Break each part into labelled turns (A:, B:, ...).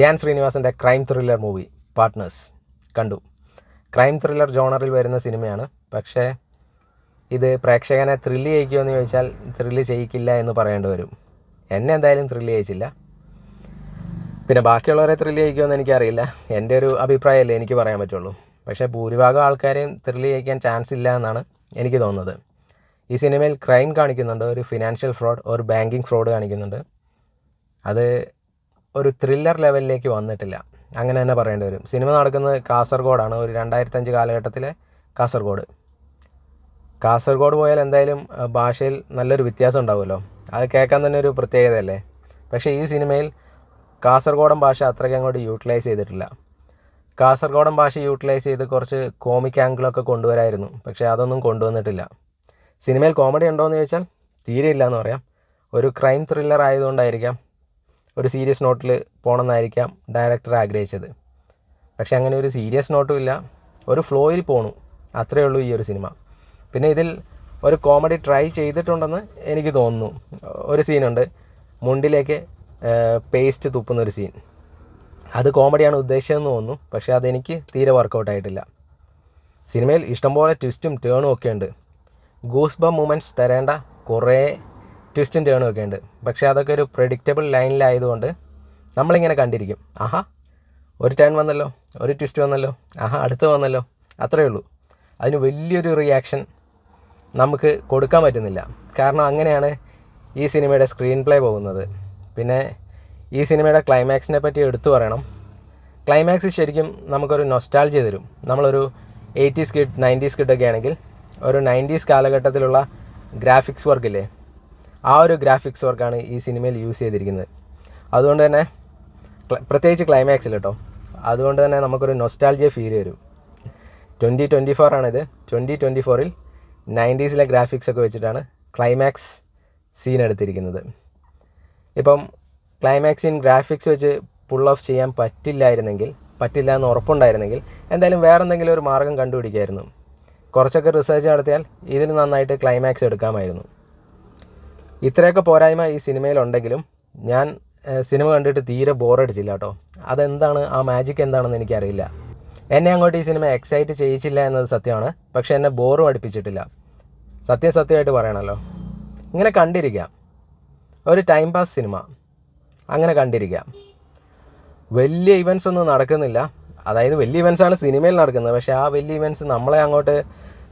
A: ധ്യാൻ ശ്രീനിവാസന്റെ crime thriller movie partners കണ്ടു. Crime thriller ജോണറിൽ വരുന്ന സിനിമയാണ്. പക്ഷേ ഇത് പ്രേക്ഷകനെ ത്രില്ല് ചെയ്യിക്കുമോ എന്ന് ചോദിച്ചാൽ ത്രില്ല് ചെയ്യിക്കില്ല എന്ന് പറയേണ്ടി വരും. എന്നെ എന്തായാലും ത്രില്ല് ചെയ്യിച്ചില്ല. പിന്നെ ബാക്കിയുള്ളവരെ ത്രില്ല് ചെയ്യിക്കുമെന്ന് എനിക്കറിയില്ല. എന്റെ ഒരു അഭിപ്രായമല്ലേ എനിക്ക് പറയാൻ പറ്റുള്ളൂ. പക്ഷേ ഭൂരിഭാഗം ആൾക്കാരെയും ത്രില്ല് ചെയ്യിക്കാൻ ചാൻസ് ഇല്ല എന്നാണ് എനിക്ക് തോന്നുന്നത്. ഈ സിനിമയിൽ ക്രൈം കാണിക്കുന്നുണ്ട്. ഒരു ഫിനാൻഷ്യൽ ഫ്രോഡ് ഒരു ബാങ്കിങ് ഫ്രോഡ് കാണിക്കുന്നുണ്ട്. അത് ഒരു ത്രില്ലർ ലെവലിലേക്ക് വന്നിട്ടില്ല. അങ്ങനെ തന്നെ പറയേണ്ടി വരും. സിനിമ നടക്കുന്നത് കാസർഗോഡാണ്. ഒരു രണ്ടായിരത്തഞ്ച് കാലഘട്ടത്തിലെ കാസർഗോഡ്. കാസർഗോഡ് പോയാൽ എന്തായാലും ഭാഷയിൽ നല്ലൊരു വ്യത്യാസം ഉണ്ടാവുമല്ലോ. അത് കേൾക്കാൻ തന്നെ ഒരു പ്രത്യേകതയല്ലേ? പക്ഷേ ഈ സിനിമയിൽ കാസർഗോഡൻ ഭാഷ അത്രയ്ക്ക് അങ്ങോട്ട് യൂട്ടിലൈസ് ചെയ്തിട്ടില്ല. കാസർഗോഡൻ ഭാഷ യൂട്ടിലൈസ് ചെയ്ത് കുറച്ച് കോമിക് ആംഗിളൊക്കെ കൊണ്ടുവരായിരുന്നു. പക്ഷേ അതൊന്നും കൊണ്ടുവന്നിട്ടില്ല. സിനിമയിൽ കോമഡി ഉണ്ടോ എന്ന് ചോദിച്ചാൽ തീരെ ഇല്ല എന്ന് പറയാം. ഒരു ക്രൈം ത്രില്ലർ ആയതുകൊണ്ടായിരിക്കാം. ഒരു സീരിയസ് നോട്ടിൽ പോകണമെന്നായിരിക്കാം ഡയറക്ടർ ആഗ്രഹിച്ചത്. പക്ഷെ അങ്ങനെ ഒരു സീരിയസ് നോട്ടും ഇല്ല. ഒരു ഫ്ലോയിൽ പോണു. അത്രയേ ഉള്ളൂ ഈ ഒരു സിനിമ. പിന്നെ ഇതിൽ ഒരു കോമഡി ട്രൈ ചെയ്തിട്ടുണ്ടെന്ന് എനിക്ക് തോന്നുന്നു. ഒരു സീനുണ്ട്. മുണ്ടിലേക്ക് പേസ്റ്റ് തുപ്പുന്ന ഒരു സീൻ. അത് കോമഡിയാണ് ഉദ്ദേശിച്ചതെന്ന് തോന്നുന്നു. പക്ഷേ അതെനിക്ക് തീരെ വർക്കൗട്ട് ആയിട്ടില്ല. സിനിമയിൽ ഇഷ്ടംപോലെ ട്വിസ്റ്റും ടേണും ഒക്കെ ഉണ്ട്. ഗൂസ് ബ മൂമെന്റ്സ് തരേണ്ട കുറേ ട്വിസ്റ്റും ടേണും ഒക്കെ ഉണ്ട്. പക്ഷേ അതൊക്കെ ഒരു പ്രഡിക്റ്റബിൾ ലൈനിലായതുകൊണ്ട് നമ്മളിങ്ങനെ കണ്ടിരിക്കും. ആഹാ ഒരു ടേൺ വന്നല്ലോ ഒരു ട്വിസ്റ്റ് വന്നല്ലോ ആഹാ അടുത്ത് വന്നല്ലോ അത്രയേ ഉള്ളൂ. അതിന് വലിയൊരു റിയാക്ഷൻ നമുക്ക് കൊടുക്കാൻ പറ്റുന്നില്ല. കാരണം അങ്ങനെയാണ് ഈ സിനിമയുടെ സ്ക്രീൻ പ്ലേ പോകുന്നത്. പിന്നെ ഈ സിനിമയുടെ ക്ലൈമാക്സിനെ പറ്റി എടുത്തു പറയണം. ക്ലൈമാക്സ് ശരിക്കും നമുക്കൊരു നൊസ്റ്റാൾജി തരും. നമ്മളൊരു എയ്റ്റീസ് കിഡ് നയന്റീസ് കിഡൊക്കെ ആണെങ്കിൽ ഒരു നയന്റീസ് കാലഘട്ടത്തിലുള്ള ഗ്രാഫിക്സ് വർക്കില്ലേ ആ ഒരു ഗ്രാഫിക്സ് വർക്കാണ് ഈ സിനിമയിൽ യൂസ് ചെയ്തിരിക്കുന്നത്. അതുകൊണ്ട് തന്നെ പ്രത്യേകിച്ച് ക്ലൈമാക്സിൽ കേട്ടോ അതുകൊണ്ട് തന്നെ നമുക്കൊരു നൊസ്റ്റാൾജിയ ഫീൽ വരും. ട്വന്റി ട്വന്റി ഫോർ ആണിത് ട്വന്റി ട്വന്റി ഫോറിൽ നയന്റീസിലെ ഗ്രാഫിക്സ് ഒക്കെ വെച്ചിട്ടാണ് ക്ലൈമാക്സ് സീൻ എടുത്തിരിക്കുന്നത്. ഇപ്പം ക്ലൈമാക്സ് സീൻ ഗ്രാഫിക്സ് വെച്ച് പുൾ ഓഫ് ചെയ്യാൻ പറ്റില്ലായിരുന്നെങ്കിൽ പറ്റില്ല എന്ന് ഉറപ്പുണ്ടായിരുന്നെങ്കിൽ എന്തായാലും വേറെ എന്തെങ്കിലും ഒരു മാർഗം കണ്ടുപിടിക്കായിരുന്നു. കുറച്ചൊക്കെ റിസർച്ച് നടത്തിയാൽ ഇതിന് നന്നായിട്ട് ക്ലൈമാക്സ് എടുക്കാമായിരുന്നു. ഇത്രയൊക്കെ പോരായ്മ ഈ സിനിമയിലുണ്ടെങ്കിലും ഞാൻ സിനിമ കണ്ടിട്ട് തീരെ ബോറടിച്ചില്ല കേട്ടോ. അതെന്താണ്? ആ മാജിക് എന്താണെന്ന് എനിക്കറിയില്ല. എന്നെ അങ്ങോട്ട് ഈ സിനിമ എക്സൈറ്റ് ചെയ്യിച്ചില്ല എന്നത് സത്യമാണ്. പക്ഷേ എന്നെ ബോറും അടുപ്പിച്ചിട്ടില്ല. സത്യം സത്യമായിട്ട് പറയണമല്ലോ ഇങ്ങനെ കണ്ടിരിക്കാം. ഒരു ടൈം പാസ് സിനിമ. അങ്ങനെ കണ്ടിരിക്കാം. വലിയ ഇവൻസ് ഒന്നും നടക്കുന്നില്ല. അതായത് വലിയ ഇവൻസാണ് സിനിമയിൽ നടക്കുന്നത്. പക്ഷേ ആ വലിയ ഇവൻസ് നമ്മളെ അങ്ങോട്ട്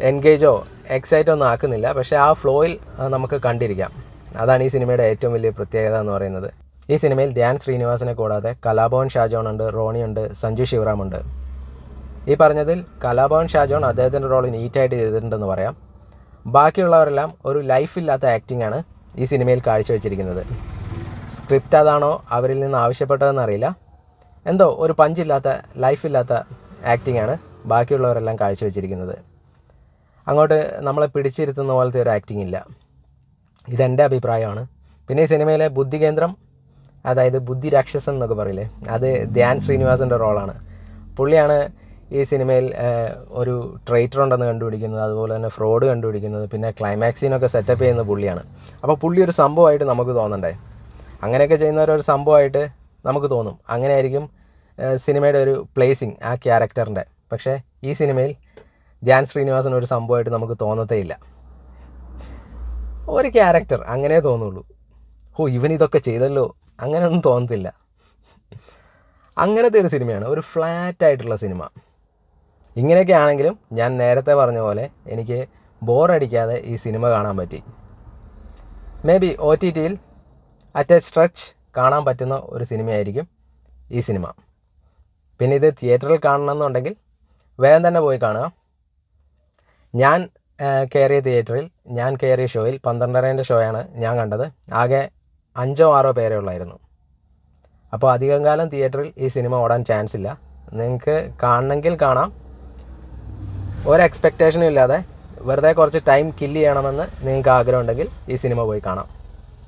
A: എൻഗേജോ എക്സൈറ്റോ ഒന്നും ആക്കുന്നില്ല. പക്ഷേ ആ ഫ്ലോയിൽ നമുക്ക് കണ്ടിരിക്കാം. അതാണ് ഈ സിനിമയുടെ ഏറ്റവും വലിയ പ്രത്യേകത എന്ന് പറയുന്നത്. ഈ സിനിമയിൽ ധ്യാൻ ശ്രീനിവാസനെ കൂടാതെ കലാഭവൻ ഷാജോൺ ഉണ്ട് റോണി ഉണ്ട് സഞ്ജു ശിവറാം ഉണ്ട്. ഈ പറഞ്ഞതിൽ കലാഭവൻ ഷാജോൺ അദ്ദേഹത്തിന്റെ റോൾ നീറ്റായിട്ട് ചെയ്തിട്ടുണ്ടെന്ന് പറയാം. ബാക്കിയുള്ളവരെല്ലാം ഒരു ലൈഫില്ലാത്ത ആക്ടിംഗ് ആണ് ഈ സിനിമയിൽ കാഴ്ചവെച്ചിരിക്കുന്നത്. സ്ക്രിപ്റ്റ് അതാണോ അവരിൽ നിന്ന് ആവശ്യപ്പെട്ടതെന്ന് അറിയില്ല. എന്തോ ഒരു പഞ്ചില്ലാത്ത ലൈഫില്ലാത്ത ആക്ടിംഗ് ആണ് ബാക്കിയുള്ളവരെല്ലാം കാഴ്ചവെച്ചിരിക്കുന്നത്. അങ്ങോട്ട് നമ്മളെ പിടിച്ചിരുത്തുന്ന പോലത്തെ ഒരു ആക്ടിംഗ് ഇല്ല. ഇതെന്റെ അഭിപ്രായമാണ്. പിന്നെ ഈ സിനിമയിലെ ബുദ്ധികേന്ദ്രം അതായത് ബുദ്ധി രാക്ഷസൻ എന്നൊക്കെ പറയില്ലേ അത് ധ്യാൻ ശ്രീനിവാസന്റെ റോളാണ്. പുള്ളിയാണ് ഈ സിനിമയിൽ ഒരു ട്രേറ്റർ ഉണ്ടെന്ന് കണ്ടുപിടിക്കുന്നത് അതുപോലെ തന്നെ ഫ്രോഡ് കണ്ടുപിടിക്കുന്നത് പിന്നെ ക്ലൈമാക്സിനൊക്കെ സെറ്റപ്പ് ചെയ്യുന്ന പുള്ളിയാണ്. അപ്പോൾ പുള്ളി ഒരു സംഭവമായിട്ട് നമുക്ക് തോന്നണ്ടേ? അങ്ങനെയൊക്കെ ചെയ്യുന്നവരൊരു സംഭവമായിട്ട് നമുക്ക് തോന്നും. അങ്ങനെയായിരിക്കും സിനിമയുടെ ഒരു പ്ലേസിങ് ആ ക്യാരക്ടറിന്റെ പക്ഷേ ഈ സിനിമയിൽ ധ്യാൻ ശ്രീനിവാസൻ ഒരു സംഭവമായിട്ട് നമുക്ക് തോന്നത്തേ ഇല്ല. ഒരു ക്യാരക്ടർ അങ്ങനെ തോന്നുള്ളൂ. ഓ ഇവൻ ഇതൊക്കെ ചെയ്തല്ലോ? അങ്ങനെ ഒന്നും തോന്നത്തില്ല. അങ്ങനത്തെ ഒരു സിനിമയാണ് ഒരു ഫ്ലാറ്റ് ആയിട്ടുള്ള സിനിമ. ഇങ്ങനെയൊക്കെ ആണെങ്കിലും ഞാൻ നേരത്തെ പറഞ്ഞ പോലെ എനിക്ക് ബോറടിക്കാതെ ഈ സിനിമ കാണാൻ പറ്റി. മേ ബി ഒ ടി ടിയിൽ അറ്റ് എ സ്ട്രെച്ച് കാണാൻ പറ്റുന്ന ഒരു സിനിമയായിരിക്കും ഈ സിനിമ. പിന്നെ ഇത് തിയേറ്ററിൽ കാണണമെന്നുണ്ടെങ്കിൽ വേഗം തന്നെ പോയി കാണുക. ഞാൻ കയറിയ തിയേറ്ററിൽ ഞാൻ കയറിയ ഷോയിൽ പന്ത്രണ്ടരേന്റെ ഷോയാണ് ഞാൻ കണ്ടത്. ആകെ അഞ്ചോ ആറോ പേരേ ഉള്ളായിരുന്നു. അപ്പോൾ അധികം കാലം തിയേറ്ററിൽ ഈ സിനിമ ഓടാൻ ചാൻസ് ഇല്ല. നിങ്ങൾക്ക് കാണണമെങ്കിൽ കാണാം. ഒരു എക്സ്പെക്റ്റേഷനും ഇല്ലാതെ വെറുതെ കുറച്ച് ടൈം കില്ല് ചെയ്യണമെന്ന് നിങ്ങൾക്ക് ആഗ്രഹമുണ്ടെങ്കിൽ ഈ സിനിമ പോയി കാണാം.